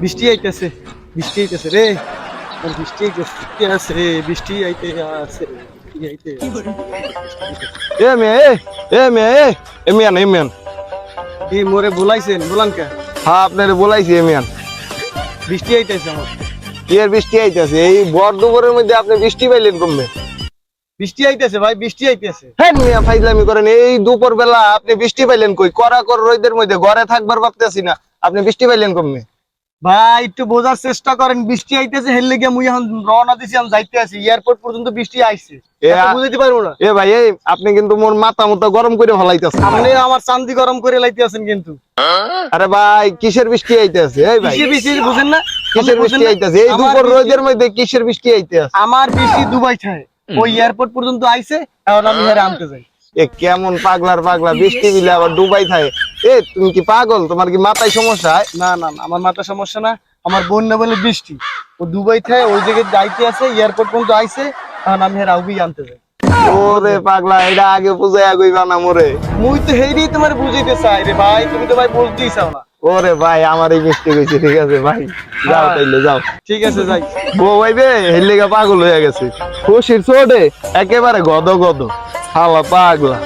বৃষ্টি আইতেছে বৃষ্টি আইতেছে রে। আর বৃষ্টি আইতেছে আছে রে বৃষ্টি আইতে আছে। এ মেয়ে এ, মেয়ে এ, এ মিয়ান এই মোরে বলাইছেন বলান কে? হ্যাঁ আপনার বলাইছি এ বৃষ্টি আইতেছে আমার। কি বৃষ্টি আইতাছে? এই বর দুপুরের মধ্যে আপনি বৃষ্টি পাইলেন কমবে। বৃষ্টি আইতেছে ভাই বৃষ্টি আইতেছে। হ্যাঁ মিয়া ফাইজলামি করেন এই দুপুর বেলা আপনি বৃষ্টি পাইলেন কই? করা কর রোদের মধ্যে ঘরে থাকবার ভাবতেছি না আপনি বৃষ্টি পাইলেন কমবে। ভাই একটু বোঝার চেষ্টা করেন বৃষ্টি আইতেছে হেললে গিয়ে মুই এখন রওনা দিছি আমি যাইতে আছি। এয়ারপোর্ট পর্যন্ত বৃষ্টি আইছে। বুঝাইতে পারব না। এ ভাই এই আপনি কিন্তু মোর মাথা মতো গরম করে ফলাইতেছেন। আপনি আমার চান্দি গরম করে লাইতে আছেন কিন্তু। আরে ভাই কিসের বৃষ্টি আইতেছে? এই ভাই। বৃষ্টি বৃষ্টি বুঝেন না? কিসের বৃষ্টি? আইতেছে? এই দুপুর রোদের মধ্যে কিসের বৃষ্টি আইতেছে? আমার বৃষ্টি দুবাই থাকে ওই এয়ারপোর্ট পর্যন্ত আইছে এখন আমি হেরে আনতে যাই। এ কেমন পাগলার পাগলা বৃষ্টি দিলে আবার ডুবাই থাকে এ তুমি কি পাগল? তোমার কি মাথায় সমস্যা? না না আমার মাথা সমস্যা না। আমার বোন না বলে বৃষ্টি। ও দুবাই থাকে ওই জায়গায় যাইতে আছে এয়ারপোর্ট পর্যন্ত আইছে এখন আমি হেরে আউবি আনতে যাই। ওরে পাগলা এটা আগে বুঝাই আগুইবা না মোরে। মুই তো হেরি তোমার বুঝাইতে চাই রে ভাই তুমি তো ভাই বলতেই চাও না। ওরে ভাই আমার এই মিষ্টি কইছে ঠিক আছে ভাই। যাও হ্যাঁ। তাইলে যাও। ঠিক আছে যাই। বউ ভাইবে হেলিগা পাগল হয়ে গেছে। খুশির চোটে একেবারে গদ গদ হালা পাগলা।